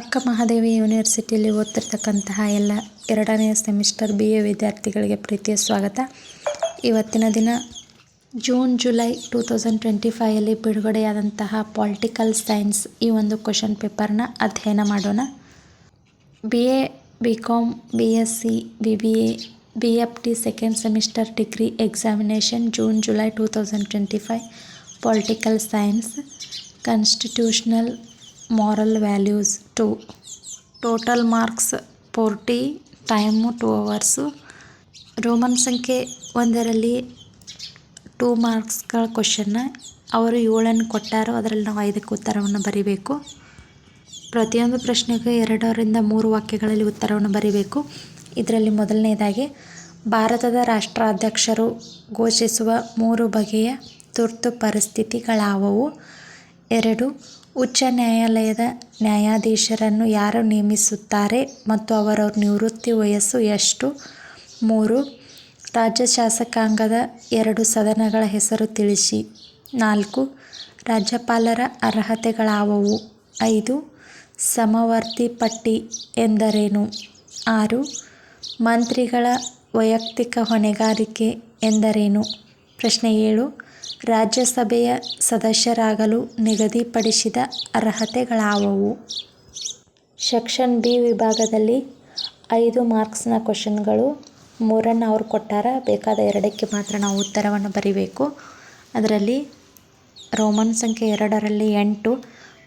ಅಕ್ಕ ಮಹಾದೇವಿ ಯೂನಿವರ್ಸಿಟಿಯಲ್ಲಿ ಓದ್ತಿರ್ತಕ್ಕಂತಹ ಎಲ್ಲ ಎರಡನೇ ಸೆಮಿಸ್ಟರ್ ಬಿ ಎ ವಿದ್ಯಾರ್ಥಿಗಳಿಗೆ ಪ್ರೀತಿಯ ಸ್ವಾಗತ. ಇವತ್ತಿನ ದಿನ June, July two thousand twenty ಫೈಯಲ್ಲಿ ಬಿಡುಗಡೆಯಾದಂತಹ ಪಾಲಿಟಿಕಲ್ ಸೈನ್ಸ್ ಈ ಒಂದು ಕ್ವಶನ್ ಪೇಪರ್ನ ಅಧ್ಯಯನ ಮಾಡೋಣ. B A, B com B S C, B B A, B F T second semester degree examination June, July two thousand twenty five. Political science, constitutional moral values two total marks forty time two hours roman ಸಂಖ್ಯೆ ಒಂದರಲ್ಲಿ two ಮಾರ್ಕ್ಸ್ಗಳ ಕ್ವಶನ್ನ ಅವರು ಏಳನ್ನು ಕೊಟ್ಟಾರೋ. ಅದರಲ್ಲಿ ನಾವು ಐದಕ್ಕೆ ಉತ್ತರವನ್ನು ಬರೀಬೇಕು. ಪ್ರತಿಯೊಂದು ಪ್ರಶ್ನೆಗೂ ಎರಡರಿಂದ ಮೂರು ವಾಕ್ಯಗಳಲ್ಲಿ ಉತ್ತರವನ್ನು ಬರೀಬೇಕು. ಇದರಲ್ಲಿ ಮೊದಲನೇದಾಗಿ, ಭಾರತದ ರಾಷ್ಟ್ರಾಧ್ಯಕ್ಷರು ಘೋಷಿಸುವ ಮೂರು ಬಗೆಯ ತುರ್ತು ಪರಿಸ್ಥಿತಿಗಳಾವವು. ಎರಡು, ಉಚ್ಚ ನ್ಯಾಯಾಲಯದ ನ್ಯಾಯಾಧೀಶರನ್ನು ಯಾರು ನೇಮಿಸುತ್ತಾರೆ ಮತ್ತು ಅವರ ನಿವೃತ್ತಿ ವಯಸ್ಸು ಎಷ್ಟು? ಮೂರು, ರಾಜ್ಯ ಶಾಸಕಾಂಗದ ಎರಡು ಸದನಗಳ ಹೆಸರು ತಿಳಿಸಿ. ನಾಲ್ಕು, ರಾಜ್ಯಪಾಲರ ಅರ್ಹತೆಗಳಾವವು? ಐದು, ಸಮವರ್ತಿ ಪಟ್ಟಿ ಎಂದರೇನು? ಆರು, ಮಂತ್ರಿಗಳ ವೈಯಕ್ತಿಕ ಹೊಣೆಗಾರಿಕೆ ಎಂದರೇನು? ಪ್ರಶ್ನೆ ಏಳು ರಾಜ್ಯಸಭೆಯ ಸದಸ್ಯರಾಗಲು ನಿಗದಿಪಡಿಸಿದ ಅರ್ಹತೆಗಳಾವವು? ಸೆಕ್ಷನ್ ಬಿ ವಿಭಾಗದಲ್ಲಿ ಐದು ಮಾರ್ಕ್ಸ್ನ ಕ್ವಶನ್ಗಳು ಮೂರನ್ನು ಅವ್ರು ಕೊಟ್ಟಾರ, ಬೇಕಾದ ಎರಡಕ್ಕೆ ಮಾತ್ರ ನಾವು ಉತ್ತರವನ್ನು ಬರೀಬೇಕು. ಅದರಲ್ಲಿ ರೋಮನ್ ಸಂಖ್ಯೆ ಎರಡರಲ್ಲಿ ಎಂಟು,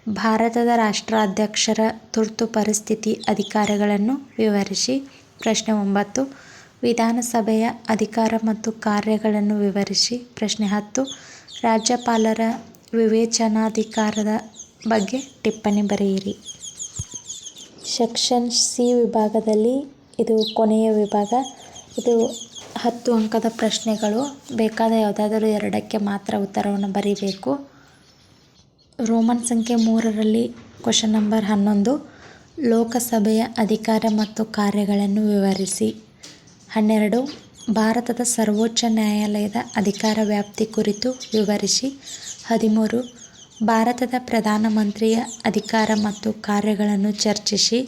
ಭಾರತದ ರಾಷ್ಟ್ರಾಧ್ಯಕ್ಷರ ತುರ್ತು ಪರಿಸ್ಥಿತಿ ಅಧಿಕಾರಗಳನ್ನು ವಿವರಿಸಿ, ಪ್ರಶ್ನೆ ಒಂಬತ್ತು ವಿಧಾನಸಭೆಯ ಅಧಿಕಾರ ಮತ್ತು ಕಾರ್ಯಗಳನ್ನು ವಿವರಿಸಿ. ಪ್ರಶ್ನೆ ಹತ್ತು. ರಾಜ್ಯಪಾಲರ ವಿವೇಚನಾಧಿಕಾರದ ಬಗ್ಗೆ ಟಿಪ್ಪಣಿ ಬರೆಯಿರಿ. ಸೆಕ್ಷನ್ ಸಿ ವಿಭಾಗದಲ್ಲಿ ಇದು ಕೊನೆಯ ವಿಭಾಗ. ಇದು ಹತ್ತು ಅಂಕದ ಪ್ರಶ್ನೆಗಳು. ಬೇಕಾದ ಯಾವುದಾದರೂ ಎರಡಕ್ಕೆ ಮಾತ್ರ ಉತ್ತರವನ್ನು ಬರೀಬೇಕು. ರೋಮನ್ ಸಂಖ್ಯೆ ಮೂರರಲ್ಲಿ ಕ್ವಶನ್ ನಂಬರ್ ಹನ್ನೊಂದು. ಲೋಕಸಭೆಯ ಅಧಿಕಾರ ಮತ್ತು ಕಾರ್ಯಗಳನ್ನು ವಿವರಿಸಿ. ಹನ್ನೆರಡು. ಭಾರತದ ಸರ್ವೋಚ್ಚ ನ್ಯಾಯಾಲಯದ ಅಧಿಕಾರ ವ್ಯಾಪ್ತಿ ಕುರಿತು ವಿವರಿಸಿ. ಹದಿಮೂರು. ಭಾರತದ ಪ್ರಧಾನಮಂತ್ರಿಯ ಅಧಿಕಾರ ಮತ್ತು ಕಾರ್ಯಗಳನ್ನು ಚರ್ಚಿಸಿ.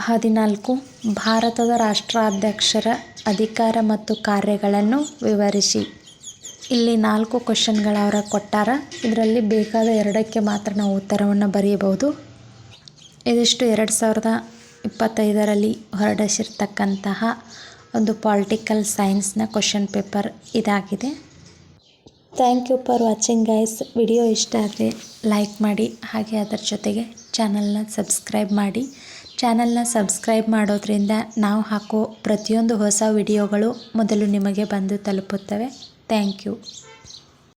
ಹದಿನಾಲ್ಕು. ಭಾರತದ ರಾಷ್ಟ್ರಾಧ್ಯಕ್ಷರ ಅಧಿಕಾರ ಮತ್ತು ಕಾರ್ಯಗಳನ್ನು ವಿವರಿಸಿ. ಇಲ್ಲಿ ನಾಲ್ಕು ಕ್ವಶನ್ಗಳು ಅವರ ಕೊಟ್ಟಾರ. ಇದರಲ್ಲಿ ಬೇಕಾದ ಎರಡಕ್ಕೆ ಮಾತ್ರ ನಾವು ಉತ್ತರವನ್ನು ಬರೆಯಬಹುದು. ಇದಿಷ್ಟು ಎರಡು ಸಾವಿರದ ಇಪ್ಪತ್ತೈದರಲ್ಲಿ ಹೊರಡಿಸಿರ್ತಕ್ಕಂತಹ ಒಂದು ಪಾಲಿಟಿಕಲ್ ಸೈನ್ಸ್ನ ಕ್ವಶನ್ ಪೇಪರ್ ಇದಾಗಿದೆ. Thank you for watching guys video ಇಷ್ಟ ಆದರೆ ಲೈಕ್ ಮಾಡಿ, ಹಾಗೆ ಅದರ ಜೊತೆಗೆ ಚಾನಲ್ನ ಸಬ್ಸ್ಕ್ರೈಬ್ ಮಾಡಿ. ಚಾನಲ್ನ ಸಬ್ಸ್ಕ್ರೈಬ್ ಮಾಡೋದ್ರಿಂದ ನಾವು ಹಾಕೋ ಪ್ರತಿಯೊಂದು ಹೊಸ ವಿಡಿಯೋಗಳು ಮೊದಲು ನಿಮಗೆ ಬಂದು ತಲುಪುತ್ತವೆ. Thank you